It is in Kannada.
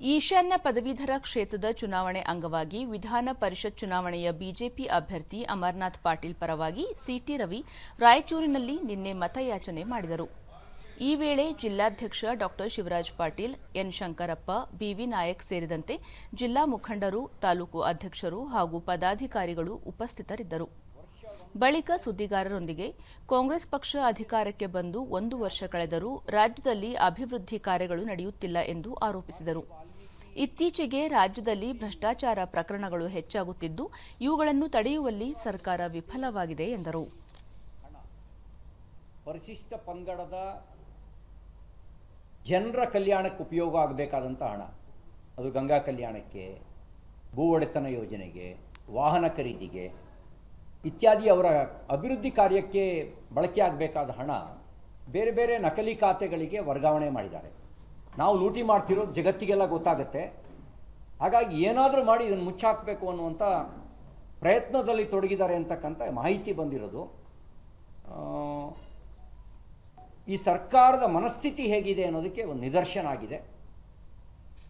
ಈಶಾನ್ಯ ಪದವೀಧರ ಕ್ಷೇತ್ರದ ಚುನಾವಣೆ ಅಂಗವಾಗಿ ವಿಧಾನ ಪರಿಷತ್ ಚುನಾವಣೆಯ ಬಿಜೆಪಿ ಅಭ್ಯರ್ಥಿ ಅಮರನಾಥ್ ಪಾಟೀಲ್ ಪರವಾಗಿ ಸಿಟಿ ರವಿ ರಾಯಚೂರಿನಲ್ಲಿ ನಿನ್ನೆ ಮತಯಾಚನೆ ಮಾಡಿದರು. ಈ ವೇಳೆ ಜಿಲ್ಲಾಧ್ಯಕ್ಷ doctor Shivaraj Patil, N. Shankarappa, BV Nayak ಸೇರಿದಂತೆ ಜಿಲ್ಲಾ ಮುಖಂಡರು, ತಾಲೂಕು ಅಧ್ಯಕ್ಷರು ಹಾಗೂ ಪದಾಧಿಕಾರಿಗಳು ಉಪಸ್ಥಿತರಿದ್ದರು. ಬಳಿಕ ಸುದ್ದಿಗಾರರೊಂದಿಗೆ ಕಾಂಗ್ರೆಸ್ ಪಕ್ಷ ಅಧಿಕಾರಕ್ಕೆ ಬಂದು ಒಂದು ವರ್ಷ ಕಳೆದರೂ ರಾಜ್ಯದಲ್ಲಿ ಅಭಿವೃದ್ಧಿ ಕಾರ್ಯಗಳು ನಡೆಯುತ್ತಿಲ್ಲ ಎಂದು ಆರೋಪಿಸಿದರು. ಇತ್ತೀಚೆಗೆ ರಾಜ್ಯದಲ್ಲಿ ಭ್ರಷ್ಟಾಚಾರ ಪ್ರಕರಣಗಳು ಹೆಚ್ಚಾಗುತ್ತಿದ್ದು, ಇವುಗಳನ್ನು ತಡೆಯುವಲ್ಲಿ ಸರ್ಕಾರ ವಿಫಲವಾಗಿದೆ ಎಂದರು. ಪರಿಶಿಷ್ಟ ಪಂಗಡದ ಜನರ ಕಲ್ಯಾಣಕ್ಕೆ ಉಪಯೋಗ ಆಗಬೇಕಾದಂಥ ಹಣ. ಅದು ಗಂಗಾ ಕಲ್ಯಾಣಕ್ಕೆ ಭೂ ಒಡೆತನ ಯೋಜನೆಗೆ, ವಾಹನ ಖರೀದಿಗೆ ಇತ್ಯಾದಿ ಅವರ ಅಭಿವೃದ್ಧಿ ಕಾರ್ಯಕ್ಕೆ ಬಳಕೆ ಆಗಬೇಕಾದ ಹಣ ಬೇರೆ ಬೇರೆ ನಕಲಿ ಖಾತೆಗಳಿಗೆ ವರ್ಗಾವಣೆ ಮಾಡಿದ್ದಾರೆ. ನಾವು ಲೂಟಿ ಮಾಡ್ತಿರೋದು ಜಗತ್ತಿಗೆಲ್ಲ ಗೊತ್ತಾಗುತ್ತೆ. ಹಾಗಾಗಿ ಏನಾದರೂ ಮಾಡಿ ಇದನ್ನು ಮುಚ್ಚಾಕಬೇಕು ಅನ್ನುವಂಥ ಪ್ರಯತ್ನದಲ್ಲಿ ತೊಡಗಿದ್ದಾರೆ ಅಂತಕ್ಕಂಥ ಮಾಹಿತಿ ಬಂದಿರೋದು. ಈ ಸರ್ಕಾರದ ಮನಸ್ಥಿತಿ ಹೇಗಿದೆ ಅನ್ನೋದಕ್ಕೆ ಒಂದು ನಿದರ್ಶನ ಆಗಿದೆ.